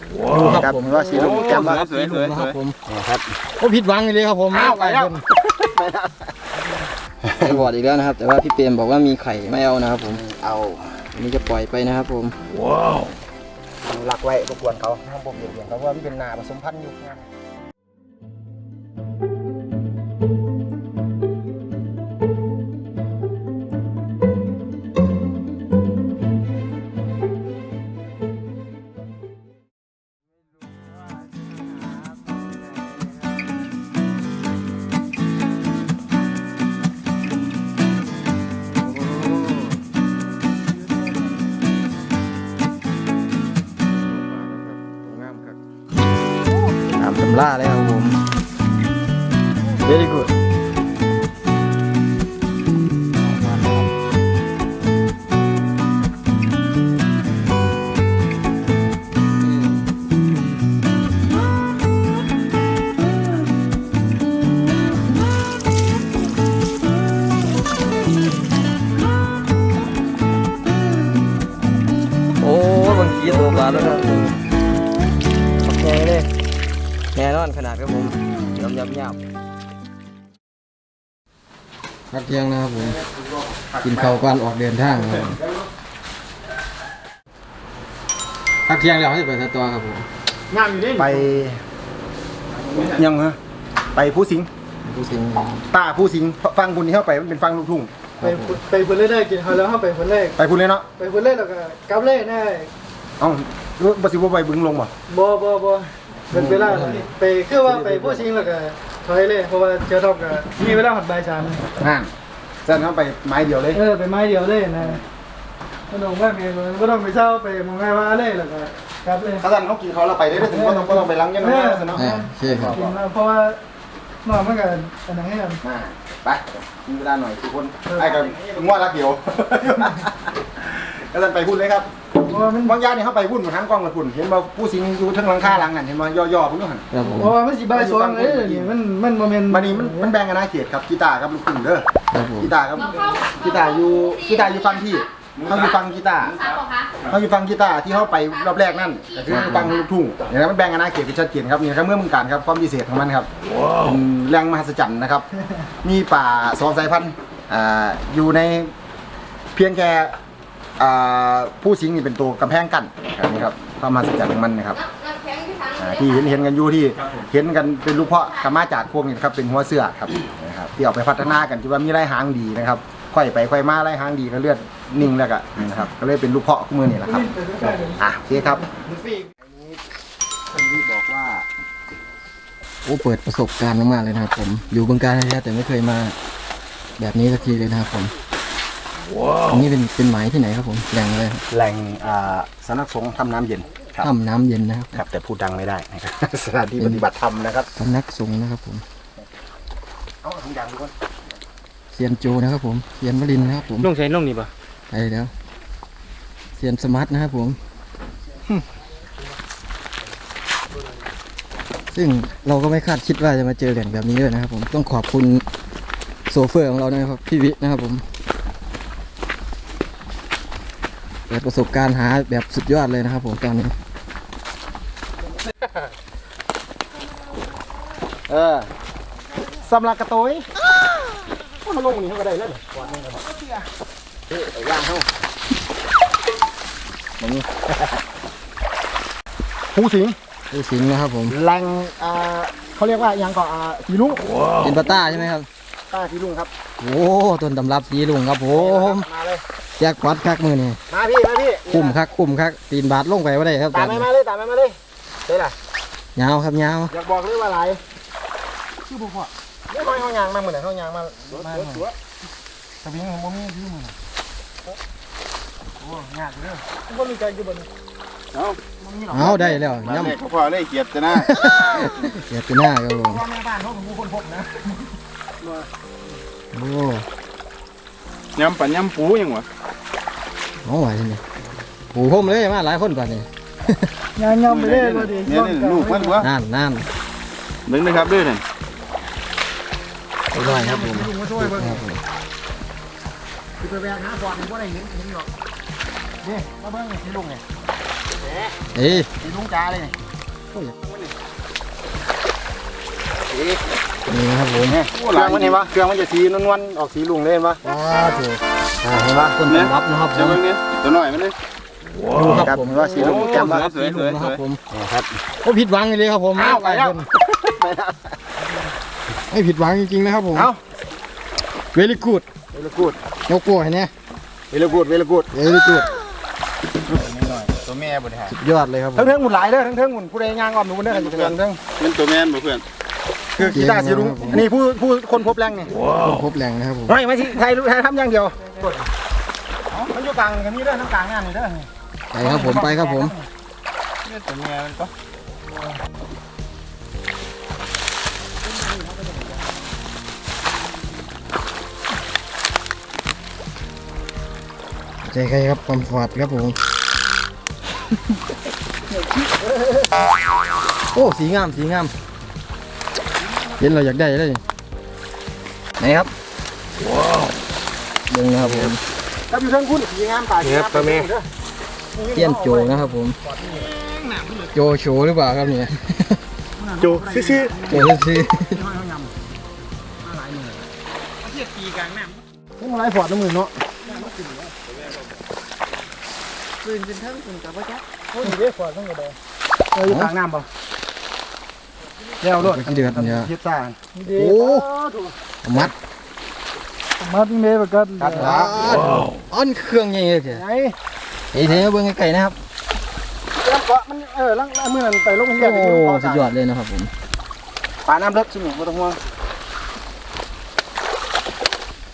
ดูครับผมว่าสีลุงแจ่มสมาวยสวยสวยนะครับผมครับโอ้ผิดหวังเลยครับผมอ้าวไปแล้วไปบอดอีกแล้วนะครับ แต่ว่าพี่เปรมบอกว่ามีไข่ไม่เอานะครับผมเอาอันนี้จะปล่อยไปนะครับผมหลักไว้รบกวนเขาห้ามผมเบียดเบียนเขาเพราะว่ามันเป็นนาผสมพันธุ์อยู่งานต ล่าเลยครับผม very good ขนาดครับผมยำยำยำพักเที่ยงนะครับผม กินข้าวก่อนออกเดินทางครับผมพักเที่ยงแล้วเขาจะไปทัดตัวครับผมไปยังฮะไปผู้สิงห์ผู้สิงห์ตาผู้สิงห์ฟังคุณที่เข้าไปมันเป็นฟังลูกทุ่งไปไปพุ่นเล่ได้กินเขาแล้วเข้าไปพุ่นเล่ไปคุณเลยเนาะไปพุ่นเล่แล้วก็กลับเล่แน่เอ้าบ่สิบ่ไปบึงลงบ่บ่บ่บ่ เป็นเวลาไปคือว่าไปผู้ชิงแล้วก็ถอยเล่เพราะว่าเจอทอกก็มีเวลาหัดบ่ายสามนั่นแซนเข้าไปไม้เดียวเลยเออไปไม้เดียวเล่นะก็ต้องว่าแม่ก็ต้องไปเช่าไปมองไงว่าเล่แล้วก็กลับเล่เขาสั่นเขากินเขาเราไปได้ด้วยถึงว่าต้องก็ต้องไปล้างยันน้ำซะเนาะอ่าโอเคครับกินแล้วเพราะว่าน้องมันก็อันนั้นให้กันมาไปมีเวลาหน่อยทุกคนไอ้กับง่วงรักเดียวก็สั่นไปพูดเลยครับ เพราะว่ามันบางยาเนี่ยเขาไปพุ่นทางกล้องกับพุ่นเห็นว่าผู้สิงอยู่ทั้งหลังคาหลังนั่นเห็นว่าย่อๆพุ่นอยู่หันครับผม เพราะว่ามันสิบ่ายสองเลยนี่มันมันบ่แม่นมันนี่มันมันแบ่งกันนะเขตครับกีตาร์กับลูกครึ่งเด้อครับผม กีตาร์ครับกีตาร์อยู่กีตาร์อยู่ฟังที่เขาอยู่ฟังกีตาร์เขาอยู่ฟังกีตาร์ที่เขาไปรอบแรกนั่นก็คือฟังลูกทุ่งอย่างนั้นมันแบ่งกันนะเขตที่ชัดเจนครับนี่นะครับเมื่อมึงการครับความพิเศษของมันครับเป็นแรงมหัศจรรย์นะครับ มีป่าสองสายพันธุ์อ่าอยู่ในเพียงแค่ อ่าผู้สิงนี่เป็นตัวกำแพงกั้นนี่ครับความมหัศจรรย์ของมันนะครับอ่าที่เห็นเห็นกันอยู่ที่เห็นกันเป็นลูกเพาะกามาจากพวกนี้ครับเป็นหัวเสื้อครับนะครับที่เอาไปพัฒนากันที่ว่ามีไร่หางดีนะครับค่อยไปค่อยมาไร่หางดีก็เลือดนิ่งแล้วก็นี่นะครับก็เลยเป็นลูกเพาะคู่มือนี่แหละครับอะโอเคครับคนนี้บอกว่าโอ้เปิดประสบการณ์มากๆเลยนะครับผมอยู่บึงการแท้แต่ไม่เคยมา แบบนี้สักทีเลยนะครับผม อันนี้เป็นเป็นหมายที่ไหนครับผมแหล่งอะไรครับแหล่งอ่าสำนักสงฆ์ทำน้ำเย็นครับถ้ำน้ำเย็นนะครับครับ แต่พูดดังไม่ได้นะครับ สถานที่ปฏิบัติธรรมนะครับสำนักสงฆ์นะครับผมเอาทุกอย่างทุกคนเซียนโจนะครับผมเซียนวลินทร์นะครับผมลงใช้ลงนี่ปะไปแล้วเซียนสมาร์ทนะครับผม ซึ่งเราก็ไม่คาดคิดว่าจะมาเจอแหล่งแบบนี้เลยนะครับผมต้องขอบคุณโซเฟอร์ของเรานะครับพี่วินะครับผม เปิดประสบการณ์หาแบบสุดยอดเลยนะครับผมตอนนี้ เออสำหรับกระโตยมาลงนี่เขาก็ได้แล้วก่อนนึงครับเฮ้ยไปย่างเขาแบบนี้ผู้สิงผู้สิงห์นะครับผมแหล่งอ่าเขาเรียกว่ายังก็อ่าสีลุงเป็นปาต้าใช่ไหมครับ ต้าสีลุงครับ โอ้ต้นตำรับสีลุงครับผมมาเลยแจกปัดคักมือนี่มาพี่มาพี่คุ้มคักคุ้มคักตีนบาทลงไปว่าได้ครับตามไปมาเลยตามไปมาเลยเด้ล่ะยาวครับยาวอยากบอกเลยว่าอะไรชื่อบุพเพเดี๋ยวน้อยห้องยางมาเหมือนห้องยางมามาสวิงของบ่มีชื่อมือโอ้ยากเลยบ่มีการอยู่บนเอาได้แล้วน้ำย่ำเล็กเขาพอเลยเกียดจะนะเกียรติหน้าครับผมพ่อแม่บ้านเขาเป็นผู้คนพบนะ โอ้ยำปั่นยำปูยังวะน้องไหวใช่ไหมปูพรมเลยมาหลายคนก่อนนี่งานยอมไปเล่บ่ดีเนี่ยนี่ลูกมันวะนั่นนั่นเบิ่งนะครับด้วยนั่นอร่อยครับผมลุงมาช่วยเพิ่งครับผมคือไปแวะหาบอลเห็นว่าอะไรเห็นเห็นหรอกนี่มาเบิ่งสีลุงไงเอ้ยสีลุงจ้าเลยนี่ นี่นะครับผมเนี่ยเครื่องมันเห็นปะเครื่องมันจะสีนวลๆออกสีลุงเลยเห็นปะว้าถูกอ่าเห็นปะต้นตำรับนะครับผเดี๋ยวมเบิ่งนี่ตัวน้อยมันนี่ ดูครับครับผมเห็นปะสีลุงแจ่มปะ สวยสีสลุวยงนะสครัวบยผมครับก็ผิดหวังเลยครับผมอ้าวไปแล้วไม่ไม่ผิดหวังจริงๆนะครับผมเอ้า เวลิกูดเวลกูดยกโป้ให้เนี่ยเวลกูดเวลกูดเวลิกูดตัวแม่บ่ได้ยอดเลยครับผมทั้งเทิงหมุนหลายเด้อทั้งเทิงหมุนผู้ใดย่างอ้อมหนูเด้อให้อยู่เทิงเทิงเป็นตัวแม่นบ่เพื่อน คือกีตาร์สีลุงอันนี้ผู้ผู้คนพบแรงนี่ครบแรงนะครับผมไม่ไม่ใช่ไทยไทยทำอย่างเดียวมันอยู่กลางกันนี่เด้อน้ำกลางงานนี่เด้อไปครับผมไปครับผมเนี่ยตัวแม่มันก็ใจใครครับความฟอดครับผมโอ้สีงามสีงาม เห็นเราอยากได้เลยไหนครับว้าวเบิ่งนะครับผมครับอยู่เทิงคุณสีงามป่าสีงามแม่เตี้ยนโจนะครับผม โจโฉหรือเปล่าครับเนี่ยโจซื่อโจซื้อๆนี่มันไรฟอร์ดน้ำมือเนาะปืนเป็นเทิงปืนกับว่าจ๊ะโอ้ยเด้ฟอร์ดต้องกระโดดเอออยู่กลางน้ำป่ะ แล้วรถที่เดือดเนี่ยยึดซ่าโอ้เอามัดมัดเมย์ประกันกัดขาอ้อนเครื่องยังไงเถอะไงเฮ้ยเดี๋ยวเบิ่งไกลๆนะครับแล้วเกาะมันเออลังมือมันไปลงเฮียโอ้สุดยอดเลยนะครับผมป่าน้ำลึกชิมไม่ต้องห่วง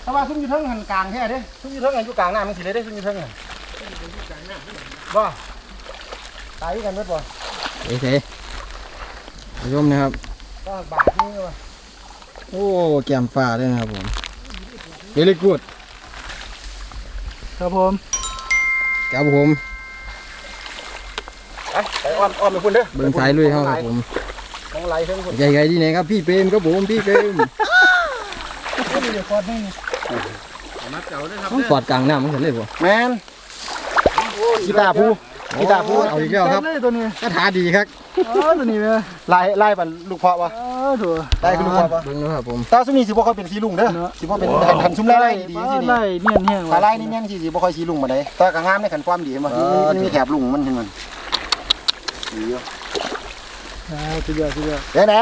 ถ้าว่าซุ้มอยู่เทิงหันกลางแท้เด้ซุ้มอยู่เทิงหันอยู่กลางน้ำมันสิเลยเด้ซุ้มอยู่เทิงหันบ่ตายกันเบิดบ่เฮ้ยเฮ้ยผู้ ชมนะครับก็บาทนี่ว่ะโอ้แก้มฟ้าด้วยนะครับผม very good ครับผมครับผมไปไปอ้อมอ้อมไปพุ่นเด้อเบิ่งสายลุยเขาครับผมน้องไหลเทิงพุ่นใหญ่ๆที่ไหนครับพี่เปรมครับผมพี่เปรมเดี๋ยวก่อนนี่ต้องฟอดกลางน้ำมันเห็นเลยบ่แมนกีตาร์ผู้ กีตาร์ผู้เอาอีกแล้วครับเลยตัวนี้คาถาดีครับอ๋อตัวนี้แม่ไล่ไล่บันลูกเพาะวะอ๋อถูกไล่คือลูกเพาะวะเบิ่งนะครับผมตาซุ้มนี่สิบ่ค่อยเป็นสีลุงเด้อสิบ่เป็นหันหันซุ้มไล่ไล่ดีๆสินี่ไล่เนียนแห้งถ้าไล่นี่แม่นสิสิบ่ค่อยสีลุงมาได้แต่ก็งามในขันความดีมันมันมีแถบลุงมันเห็นมันดีอยู่อ่าสุดยอดสุดยอดเดี๋ยวไหน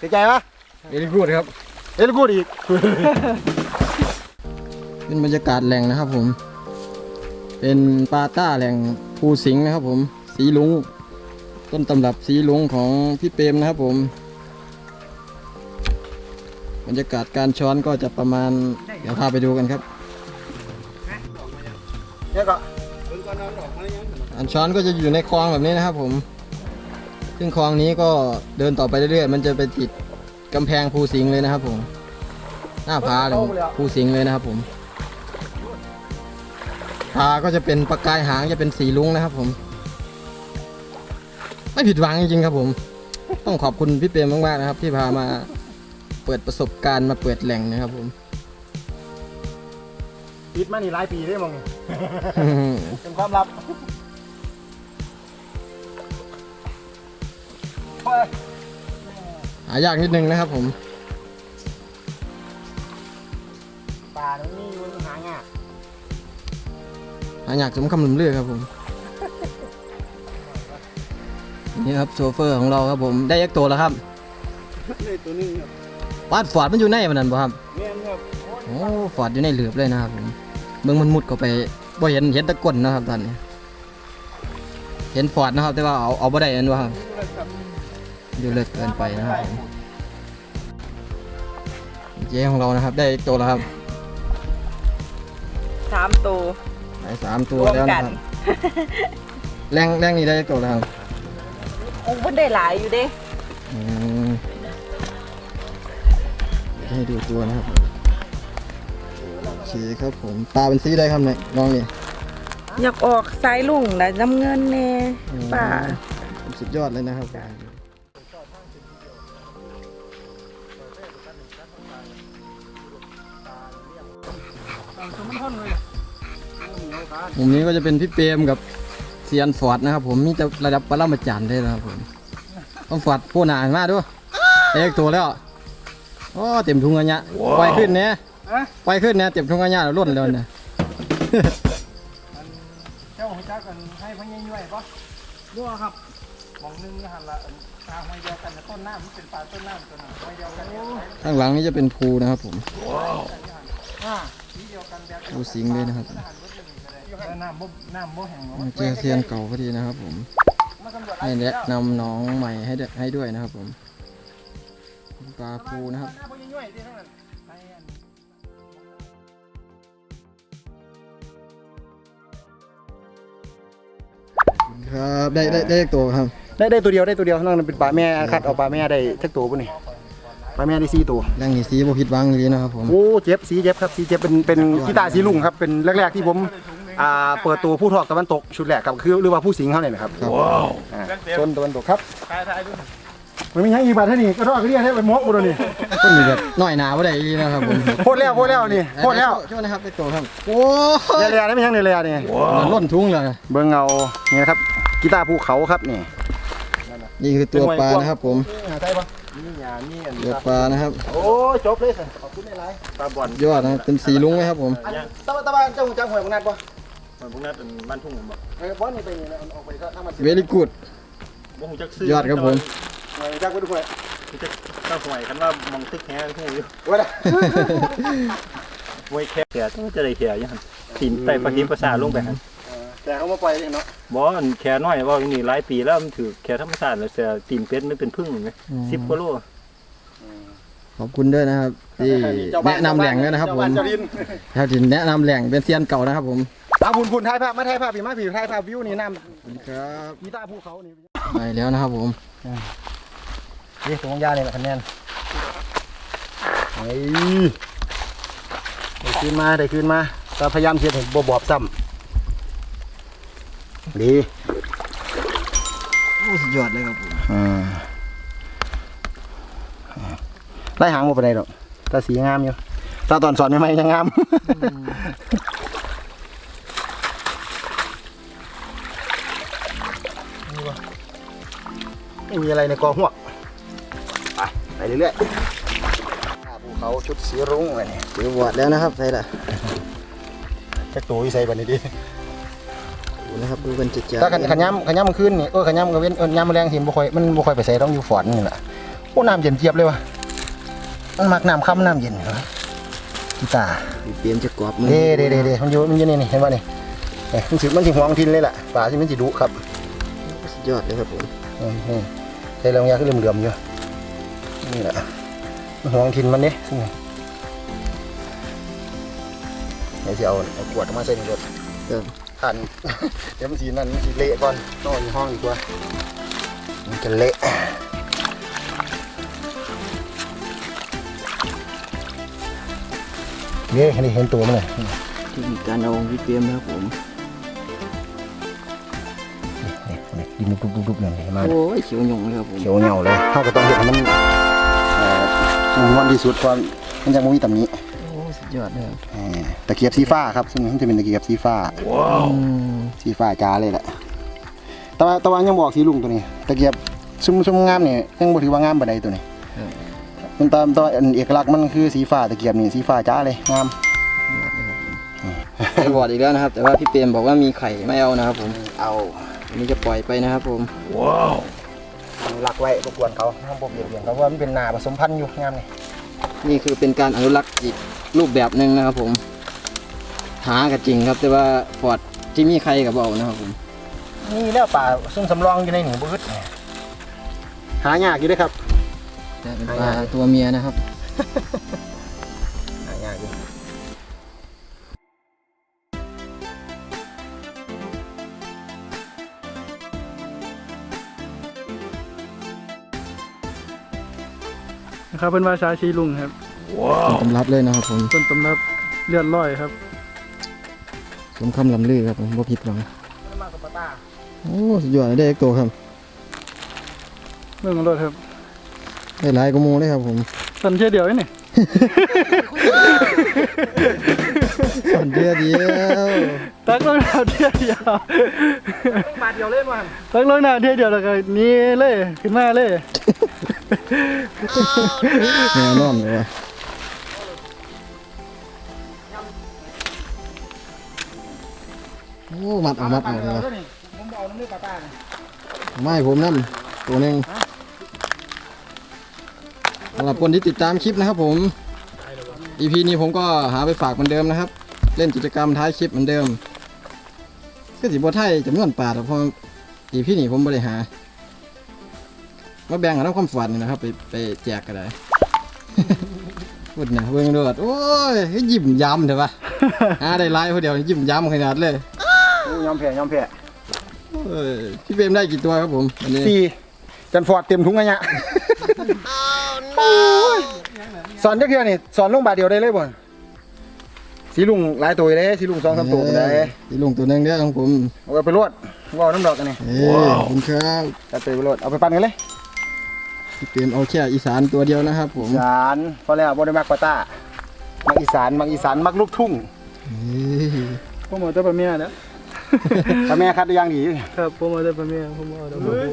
ติดใจปะ very good ครับเอ้ยกูดอีกเป็นบรรยากาศแหล่งนะครับผม เป็นปาต้าแหล่ง ภูสิงห์นะครับผมสีลุงต้นตำรับสีลุงของพี่เปรมนะครับผมบรรยากาศการช้อนก็จะประมาณ เดี๋ยวพาไปดูกันครับเนี่ยก็อันช้อนก็จะอยู่ในคลองแบบนี้นะครับผม ซึ่งคลองนี้ก็เดินต่อไปเรื่อยๆ มันจะไปติดกำแพงภูสิงห์เลยนะครับผม หน้าผาเลยภูสิงห์เลยนะครับผม ผาก็จะเป็นประกายหางจะเป็นสีลุ้งนะครับ ผม ไม่ผิดหวังจริงๆครับผม ต้องขอบคุณพี่เปรมมากๆนะครับ ที่พามาเปิดประสบการณ์มาเปิดแหล่งนะครับ ผมปิดมานี่หลายปีได้มั้งเป็นความลับหายากนิดนึงนะครับ ผมป่าตรงนี้มันหางอะ หาอยากสมคำลืมเลือกครับผม นี่ครับโซเฟอร์ของเราครับผมได้ยักตัวแล้วครับนี่ตัวนึงครับวาดฟอร์ดมันอยู่ในมันนั่นบ่ครับแม่นครับโอ้ฟอร์ดอยู่ในหลืบเลยนะครับผมเบิ่งมันมุดเข้าไปบ่เห็นเห็นแตะก้นนะครับตอนนี้เห็นฟอร์ดนะครับ แต่ว่าเอาเอาบ่ได้อันว่าครับอยู่เลิกเกินไปนะครับผมเจ๊ของเรานะครับ ได้ตัวแล้วครับสามตัว ได้สามตัวรวมแล้วกันะนครับ แรงแรงนี่ได้ตัวแล้วครับโอ้มันได้หลายอยู่เด้อืมให้ดูตัวนะครับโอเคครับผมตาเป็นสีได้ครับเนี่ยลองนี่ อยากออกสายลุงแต่น้ำเงินแน่ป่าสุดยอดเลยนะครับ มุมนี้ก็จะเป็นพี่เปรมกับซียนฟอร์ดนะครับ ผมมีแต่ระดับปรมาจารย์เลยนะครับผมต้องฟอร์ดผู้หนามาดูเอกตัวแล้วโอ้เต็มทุงอันเนี้ยปล่อยขึ้นเนี่ยปล่อยขึ้นเนี่ยเต็มทุงอันเนี้ยแล้วล้นแล้วเนี่ยเจ้าของจักกันให้พ่อใหญ่ย่อยปะรั่วครับมองนึงหันละตาห้อยเดียวกันนะต้นน้ำมันเป็นปลาต้นน้ำตัวนั้นห้อยเดียวกันโอ้ข้างหลังนี่จะเป็นภูนะครับผมอ่าสีเดียวกันแบบภูสิงห์เลยนะครับแล้ว น้ำบ่น้ำบ่แห้งมาเจอเซียนเก่าพอดีนะครับผมให้แนะนำน้องใหม่ให้ด้วยให้ด้วยนะครับผมปลาภูนะครับหน้าพ่อใหญ่ย่อยที่ทั้งนั้นให้อันครับได้ได้ได้ตัวครับ ได้ได้ตัวเดียวได้ตัวเดียวนั่นเป็นปลาแม่คัดเอาปลาแม่ได้ทักตัวปุ่นนี่ปลาแม่ได้สี่ตัวแรงนี้สีบ่ผิดหวังเลยนะครับผมโอ้เจ็บสีเจ็บครับสีเจ็บเป็นเป็นกีตาร์สีลุงครับเป็นแรกๆที่ผม อ่าเปิดตัวผู้ทอกตะวันตกชุดแรกครับคือหรือว่าผู้สิงห์เขาเนี่ยนะครับครับอ่าโซนตะวันตกครับทายทายดูมันมีหยังอีกบาทเท่านี้ก็ทอดก็เรียกให้ไปมกบุรนี่คนนี้แบบน้อยหนาบ่ได้อีนะครับผมโคตรแล้วโคตรแล้วนี่โคตรแล้วช่วยนะครับได้ตัวครับโอ้เรียๆได้ไม่ยังเรียๆนี่มันล้นทุ่งเลยเบิ่งเงานี่นะครับกีตาร์ภูเขาครับนี่นี่คือตัวปลานะครับผมหาใช่ปะนี่ยานี่อันตัวปลานะครับ โอ้ยจบเลยสิขอบคุณหลายปลาบอลยอดนะครับเป็นสีลุงไหมครับผมๆอันตะวันตะวันเจ้าหูจังหวยบางนัดปะ มันพวกนั้นเป็นบ้านทุ่งผมบอกเออบอสนี่ไปนี่นะเอาออกไปก็ถ้ามันเวลี่กูด บ่ฮู้จักซื้อยอดครับผมหวยจักไว้ด้วยฮู้จักตั้งหวยคันว่ามองตึกแฮฮู้อยู่ว่าได้ไว้แค่แค่ต้องจะได้แค่ยังหั่นตีนไต่ปลาหิมภาษาลงไปหั่นแต่เขามาปล่อยเองเนาะบ่อันแค่น้อยว่านี่หลายปีแล้วมันถือแค่ธรรมชาติแล้วแต่ตีนเป็ดมันเป็นพึ่งไหม10กว่าโลขอบคุณด้วยนะครับที่แนะนำแหล่งด้วยนะครับผมเจ้าดิน แถวถิ่นแนะนำแหล่งเป็นเซียนเก่านะครับผม เอาพุ่นพุ่นถ่ายภาพมาถ่ายภาพพี่มาพี่ถ่ายภาพวิวนี่น้ครับำกีตาร์ภูเขานี่ไปแล้วนะครับผมนี่ตรงยาเนี่ยแหละคะแนนเฮ้ยได้คืนมาได้คืนมาแต่พยายามเสียถึงบบอบซ้ำดีโอ้สุดยอดเลยครับผมอ่าไล่หางมาไปไหนหรอกแต่สีงามอยู่ตาตอนสอนใหม่ๆยังงาม ไม่มีอะไรในกอหัวกไปไปเรื่อยๆภูเขาชุดสีรุ้งอะไรนี่เดี๋ยววอดแล้วนะครับใส่ละแจ็คตัวอีใส่บันนี้ดิดูนะครับดูกันจัดถ้าขันขันย้ำขันย้ำมันขึ้นนี่เออขันย้ำมันก็เว้นเออย้ำมันแรงทีมบ่ค่อยมันบ่ค่อยไปใส่ต้องอยู่ฝอนนี่แหละโอ้น้ำเย็นเจี๊ยบเลยวะมันมักน้ำค่ำน้ำเย็นเหรอกีตาร์เปลี่ยนจะกรอบมือเด้เด้เด้เด้มันอยู่มันอยู่นี่นี่เห็นป่ะนี่เอ้ยมันสิมันสิห่วงทินเลยล่ะป่าที่มันสิดุครับสุดยอดเลยครับผมอืมนี่ ใส่แรงยาขึ้นเหลื่อมๆอยู่นี่แหละมันห่วงทินมันเด้ซึ่งเดี๋ยวจะเอาเอาขวดออกมาใส่ในรถครับขันเดี๋ยวมันสีนั่นมันสีเละก่อนนอนอยู่ห้องดีกว่า มันจะเละเนี่ยเห็นเห็นตัวมันเลยเทคนิคการเอาพี่เตรียมนะครับผม นี่นี่ดินดุบๆๆเนี่ยเห็นไหมโอ้ยเขียวหยงเลยครับผมเขียวเหนียวเลยเขาก็ต้องเห็นมันเอ่อสูงวันที่สุดความมันยังไม่มีตำหนี้โอ้สุดยอดเลยครับตะเกียบสีฟ้าครับซึ่งมันจะเป็นตะเกียบสีฟ้าอืมสีฟ้าจ้าเลยแหละแต่ว่าแต่ว่ายังบอกสีลุงตัวนี้ ตะเกียบซุ่มซุ่มงามเนี่ยยังบ่ถือว่างามปานใดตัวนี้มันตามตัวอันเอกลักษณ์มันคือสีฟ้าตะเกียบนี่สีฟ้าจ้าเลยงาม ไปวอดอีกแล้วนะครับ แต่ว่าพี่เปรมบอกว่ามีไข่ไม่เอานะครับผมเอา อันนี้จะปล่อยไปนะครับผมลักไว้รบกวนเขาห้ามบ่เบียดเบียนเขาเพราะว่ามันเป็นนาผสมพันธุ์อยู่งามนี่นี่คือเป็นการอนุรักษ์อีกรูปแบบหนึ่งนะครับผมหากับจริงครับ แต่ว่าฟอร์ดที่มีไข่กับเบานะครับผมนี่แล้วป่าซุ่มสำรองอยู่ในหนูบืดเนี่ยหายากอยู่เด้วยครับแต่เป็นปลาตัวเมียนะครับ ครับเป็นว่าชาชีลุงครับตำรับเลยนะครับผมต้นตำรับเลือดร้อยครับสมคำลำลือครับผมบ่ผิดหวังโอ้สุดยอดเลยได้อีกตัวครับเรื่องของรถครับได้หลายกว่าหมูเลยครับผมสันเชื่อเดียวนี่ ส่วนเดียวเดียวตักลงน้ำเที่ยวเดียวบาทเดียวเล่นมันตักลงน้ำเที่ยวเดียวแล้วก็หนี่เลยขึ้นมาเลยแน่นอนเลยว่ะโอ้มัดเอามัดเอาเลยว่ะผมเอาน้ำมือปลาตาไม่ผมนั่นตัวหนึ่งสำหรับคนที่ติดตามคลิปนะครับผม EP นี้ผมก็หาไปฝากเหมือนเดิมนะครับ เล่นกิจกรรมท้ายคลิปเหมือนเดิมก็สิบไทยจำนวนปาดเพราะ EP นี้ผมบริหารมาแบ่งกันน้ำความฝันนี่นะครับ ไปไปแจกกันเลยพูดนะเบิ่งเดือดโอ้ยยิ้มย้ำเถอะปะหาได้ไลฟ์คนเดียวยิ้มย้ำขนาดเลยยอมแพ้ยอมแพ้เอ้ยพี่เบมได้กี่ตัวครับผมวันนี้ สี่จันฟอร์ดเต็มถุงอะเนี่ย สอนจักเทื่อนี่สอนลงบาทเดียวได้เลยบ่สีลุงหลายตัวเลยสีลุงสองสามตัวได้เอ้ยอีลุงตัวหนึงเด้อของผมเอาไปรวดว่าวน้ำดอกกันนี่เอ้ยขอบคุณครับจัดไปรวดเอาไปปั่นกันเลยพี่เบมเอาแค่อีสานตัวเดียวนะครับ ผมอีสานพอแล้วบ่ได้มักปาต้ามักอีสานมักอีสานมักลูกทุ่งเอ้ยผมเอาแต่ปลาเมียนะถ้าแม่คัดได้อย่างดี ครับผมเอาแต่ปลาเมียผมเอาแต่ปลาบู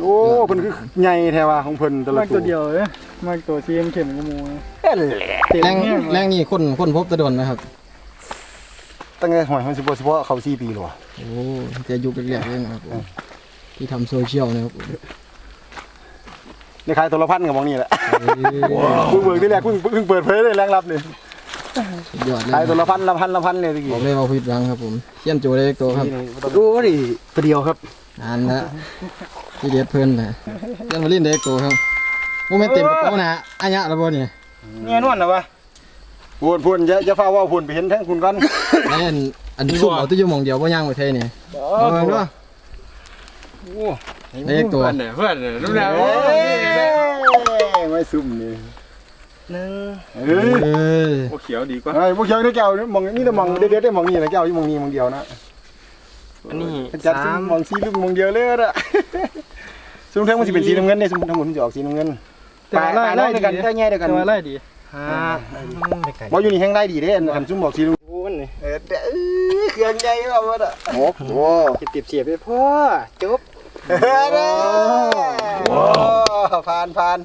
โอ้เพิ่นคือใหญ่แท้ว่าของเพิ่นแต่ละมากตัวเดียวเลยมากตัวซีเอ็มเข็มกระมูนะเอ้ยแหละเต็มแรงเนี่ยแรงนี่คนคนพบตะดนนะครับ ตั้งแต่หอยมันสิบ่สิบ่เข้า4ปีแล้วอะโอ้จะยุคแรกๆเลยนะครับผมที่ทำโซเชียลนะครับผมได้ขายตัวละพันกับหมองนี่แหละเอ้ยเพิ่งเบิกที่แรกเพิ่งเพิ่งเปิดเผยเลยแรงรับนี่สุดยอดเลยขายตัวละพันละพันละพันเลยตะกี้บอกเลยว่าผิดหวังครับผมเขี้ยนโจได้ตัวครับโอ้ดิตัวเดียวครับอ่านละ ที่เด็ดเพิ่นนะเขี้ยนมาลินได้ตัวครับโอ้ไม่นเต็มกระเป๋านะอันยะระเบิดเนี่ยแน่นอนนะวะพูนพูนอย่าอย่าฟ้าว่าพูนไปเห็นแท้งคุณกันแม่นอันนี้ซุ่มเอาตัวอยู่หมองเดียวบ่ย่างไปไทยเนี่ยเอาเบิ่งด้วยได้อีกตัวเพื่อนรู้แล้วไม่ซุ่มนี่หนึ่งเอ้ยเอ้ยโอ้เขียวดีกว่าไอ้พวกเขียวนี่แก้วนี่มองนี่แต่มองเด็ดๆได้มองนี่นะแก้วอยู่มองนี่มองเดียวนะอันนี้จัดสีมองสีลูกมองเดียวเลยอะ ซุ่มแท้งมันสิเป็นสีน้ำเงินเนี่ยซุ่มทั้งหมดมันจะออกสีน้ำเงินแต่ว่าไล่ปลาไล่น้อยดีด้วยกันได้แง่เดียวกันแต่ว่าไล่ดีฮ่าบ่อยู่นี่แห้งได้ดีเด้อันซุ่มบอกสีลุงกูมันนี่เออเด้อเครื่องใหญ่ก็ว่าอะโอ้โหติดเสียบไปพ่อจบเด้อว้าวผ่านผ่าน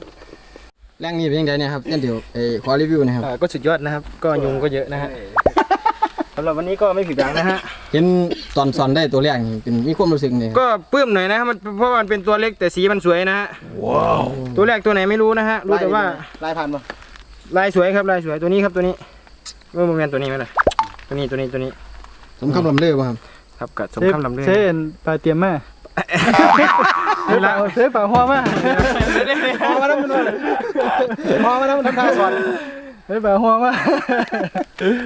แรงนี่เป็นยังไงเนี่ยครับเขี้ยนเดี๋ยวเอ้ยขอรีวิวหนะครับอ่าก็สุดยอดนะครับ ก็ยุงก็เยอะนะฮะ สำหรับวันนี้ก็ไม่ผิดหวังนะฮะ เห็นตอนซอนได้ตัวแรกนี่เป็นมีความรู้สึกเนี่ยก็ปลื้มหน่อยนะมันเพราะว่ามันเป็นตัวเล็กแต่สีมันสวยนะฮะตัวแรกตัวไหนไม่รู้นะฮะรู้แต่ว่าลายผ่านบ่ลายสวยครับลายสวยตัวนี้ครับตัวนี้เมื่อโมเมนตัวนี้ไหมล่ะตัวนี้ตัวนี้ตัวนี้สมคำลำเลือบ่ครับครับกับสมคำลำเลือเช่นปลาเตรียมมาเวลาเช่ปลาหัวมาพอมาแล้วมันพอมาแล้วมันทำท่าสอน เช่ปลาหัวมา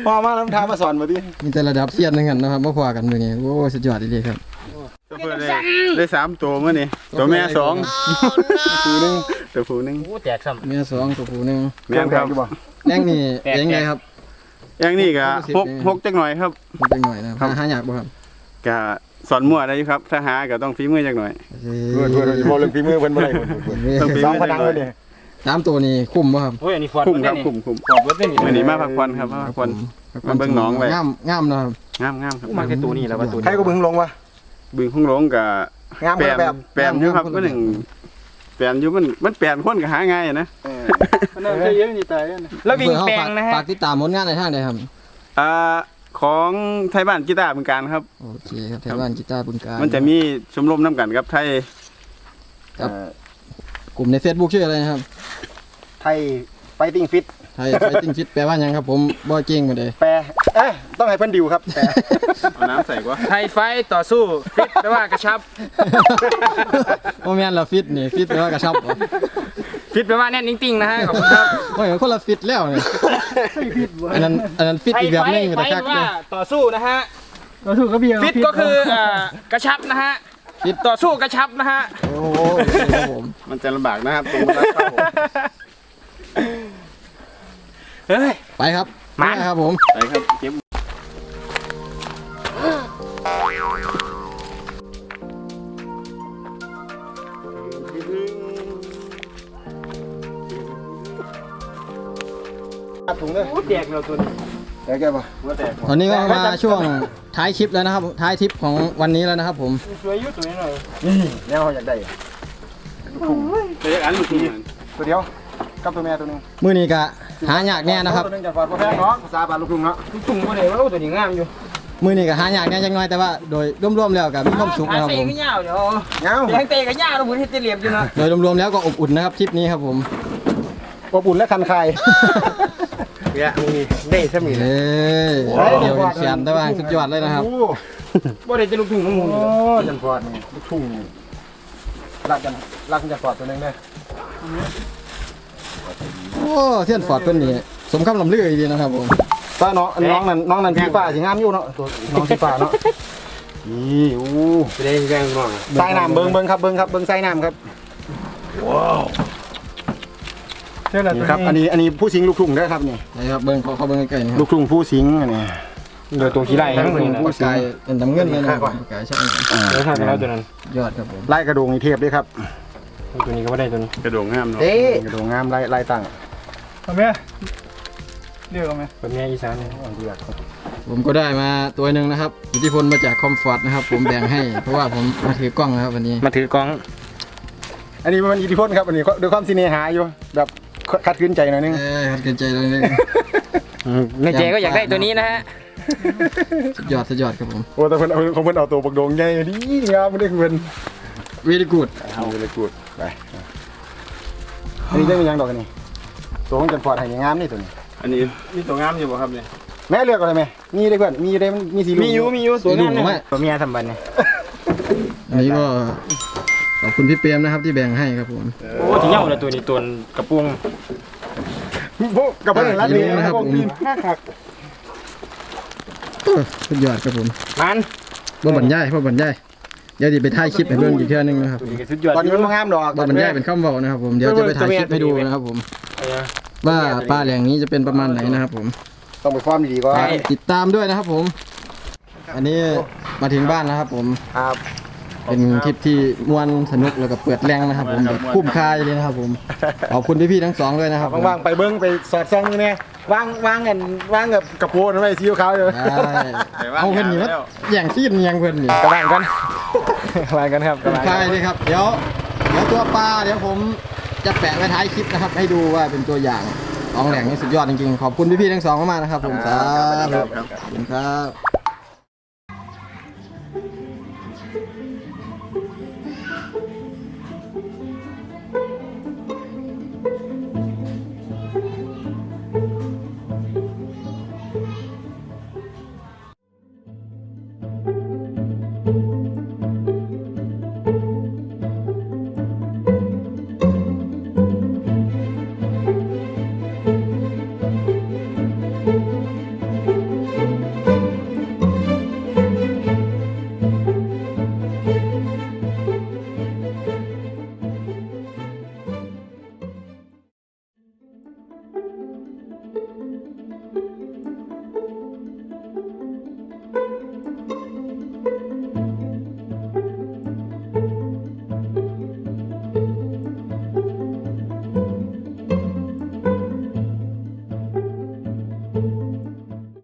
พอมาแล้วมันทำมาสอนมาดิมีแต่ระดับเซียนนึงกันนะครับมาพอกันมื้อนี้โอ้สุดยอดดีครับเพื่อนได้ได้สามตัวมื่อนี่ตัวแม่สองคือนึงตัวผู้หนึงโอ้แตกซ้เมียสองตัวผู้หนึงแม่นครับอยู่บ่แรงนี่เป็นยังไงครับอย่างนี้ก็หกหกจักหน่อยครับมันเป็นหน่อยนะครับหาหายากบ่ครับก็สอนมั่วได้อยู่ครับถ้าหาก็ต้องฝีมือจักหน่อยเพื่อนเพื่อนบ่เรื่องฝีมือเพิ่นบ่ได้เพิ่นต้องฝีสองมือพจันักงหน่เลอย ยสามตัวนี้คุ้มบ่ครับำโอ้ยอันนี้ฟอร์ดคุ้มครับเดคุ้มคุ้มฟอร์ดเบิร์ดนี่มื่อนี้มาพักผ่อนครับมาพักผ่อนมาเบิ่งหนองไว้งามงามเนาะครับงามงามครับมาแค่ตัวนี้แล้วว่าตัวใครนี้ก็บึงลงวะบึงห้องหลงกับงามแปคนมละแบบแปมอยู่ครับก็หนึ่งแปมอยู่มันมันแปมคนก็หาง่ายนะเออมันน่าจะเยอะนี่ตายกันนะแล้ววิ่งแปลงนะฮะฝากติดตามผลงานในทางใดครับอ่าของไทยบ้านกีตาร์บึงการครับโอเคครับไทยบ้านกีตาร์บุญการมันจะมีชมรมน้ำกันครับไทยครับก ลุ่มใน Facebook ชื่ออะไรนะครับ ไทยไฟติ้งฟิตไทยไฟติ้งฟิตแปลว่าหยังครับผมบ่เก่งมาเลยแปลเอ้ยต้องให้เพิ่นดิวครับแปลเอาน้ำใส่กว่าไทยไฟท์ต่อสู้ฟิตแปลว่ากระชับ โอ้แม่นละฟิตนี่ฟิตแปลว่ากระชับบ่ฟิตแปลว่าแน่นนิ่งๆนะฮะขอบคุณครับโอ้ยคนละฟิตแล้วนี่อันนั้นอันนั้นฟิตไทยอีกแบบหนึงไฟแต่ท์คักแปลเลว่ายต่อสู้นะฮะเราถูกกระเบียงฟิตก็คือเอ่อกระชับนะฮะ ฟิตต่อสู้กระชับนะฮะ โอ้โหโอเคครับผมมันจะลำบากนะครับตรงนั้นเข้าเฮ้ย ไปครับมาไปครับผมไปครับเก็บตัดถุงเลยโอ้แตกแล้วตัวนี้ ได้แกป่ะหัวแตกตอนนี้ก็มาช่วงท้ายคลิปแล้วนะครับ ท้ายทริปของวันนี้แล้วนะครับ ผมสวยอยู่ตัวนี้หน่อยนี่แนวเขาอยากได้ลูกทุ่งเดี๋ยวอันลูกทีตัวเดียวกับตัวแม่ตัวหนึงมือนี้ก็หายากแน่นะครับตัวหนึงจะฟอดบ่แพงเนาะภาษาบ้านลูกทุ่งเนาะจุ่มบ่ได้ว่าตัวนี้งามอยู่มือนี้ก็หายากแน่จังน้อยแต่ว่าโดยรวมๆแล้วก็มีความสุขนะครับผม ก็ยาวเดี๋ยวเงาแทงเตะก็ยาวแล้วผมเฮ็ดเหลี่ยมอยู่นะโดยรวมๆแล้วก็อบอุ่นนะครับทริปนี้ครับผม อบอุ่นและคันคาย เนี่ยมีได้ซะมีเอ้ยเดี๋ยวเขียนได้บ้างสุดยอดเลยนะครับ โอ้บ่ได้จะลูกทุ่งของมึงโอ้จันฟอดนี่ลูกทุ่งนี่รักจันรักจันฟอดตัวหนึงเด้อโอ้เทียนฟอร์ดเป็นนี่สมคำลำลือดีนะครับผมตาน้องน้องนั่นน้องนั่นสีฟ้าสิงามอยู่เนาะตัวน้องสีฟ้าเนาะนี่อู้ไปได้แรงน้องใส่น้ำเบิ่งเบิ่งครับเบิ่งครับเบิ่งใส่น้ำครับ เท่าไหร่นี่ครับ อันนี้ อันนี้ผู้สิงลูกทุ่งเด้อครับนี่ นะครับเบิ้งเขาเขาเบิ้งใกล้ๆนะคลูรับกทุ่งผู้สิงอันนี้เดี๋ยวตัวขี้ไล่ทั้งหมดปากกายเป็นน้ำเงินเลยนะครับปากกายใช่ไหมเดี๋ยวทำไปแล้วตัวนั้นยอดครับผมไล่กระโดงนี่เทพด้วยครับ ตัวนี้ก็ไม่ได้ตัวนี้กระโดงงามเนาะเด้กระโดงงามไล่ไล่ตั้งทำไมเรียกเอาไหมแบบนี้อีสานเนี่ยอันเดียวครับผมก็ได้มาตัวหนึ่งนะครับอิทธิพลมาจากคอมฟอร์ตนะครับ ผมแบ่งให้ เพราะว่าผมมาถือกล้องนะครับวันนี้มาถือกล้องอันนี้มันอิทธิพลครับ อันนี้ด้วยความสิเนหาอยู่ แบบ คัดขืนใจหน่อยนึงเอ้ยเกินใจเลยนึงในเจก็อยากได้ตัวนี้นะฮะ สุดยอดสุดยอดครับผมโอ้แต่เพิ่นเอาของเพิ่นเอาตัวบักโดงใหญ่ดีงามบ่ได้เพิ่น very good เอาเลยกูดไปอันนี้จะมีหยังดอกอันนี้ตัวของจันฟอร์ดให้งามนี่ตัวนี้อันนี้มีตัวงามอยู่ป่ะครับเนี่ยแม่เลือกอะไรไหมมีได้เพื่อนมีได้มันมีสีเหลืองมีอยู่มีอยู่ตัวงามมีอยู่ไหมเนี่ยตัวเมียทำบันเนี่ยอันนี้ก็ ขอบคุณพี่เปรมนะครับที่แบ่งให้ครับผมโอ้ที่เหี่ยวเลยตัวนี้ตัวกระปุงพวกกับเพื่อนรัดเลยนะครับผมเออสุดยอดครับผมมันบ่บรรยายบ่บรรยายเดี๋ยวดิไปถ่ายคลิปให้เบิ่งอีกเทื่อนึงนะครับตัวนี้ก็สุดยอดตอนนี้มันบ่งามดอกบ่บรรยายเป็นคำเว้านะครับผมเดี๋ยวจะไปถ่ายคลิปให้ดูนะครับผมเออว่าปลาแหล่งนี้จะเป็นประมาณไหนนะครับผมต้องไปฟอร์มดีๆก่อนฝากติดตามด้วยนะครับผม อันนี้มาถึงบ้านแล้วครับผมครับ เป็นคลิปที่ม่วนสนุกแล้วก็เปิดแรงนะครับ ผมแบบคุ้มค่าเลยนะครับ ผมขอบคุณพี่ๆทั้งสองเลยนะครับผมว่างๆไปเบิ้งไปสอดส่องนี่แน่ว่างว่างกันว่างกับกระโปรงนั่นไว้ซีอิ๊วขาวอยู่ได้เอาเพื่อนนี่มาอย่างซีนยังเพื่อนนี่กระว่างกันว่างกันครับกระคุ้มว่างค่ากันเลยครับเดี๋ยวเดี๋ยวตัวปลาเดี๋ยวผมจะแปะไว้ท้ายคลิปนะครับ ให้ดูว่าเป็นตัวอย่างของแหล่งนี่สุดยอดจริงๆ ขอบคุณพี่ๆทั้งสองมากๆนะครับผมสาธุขอบคุณครับ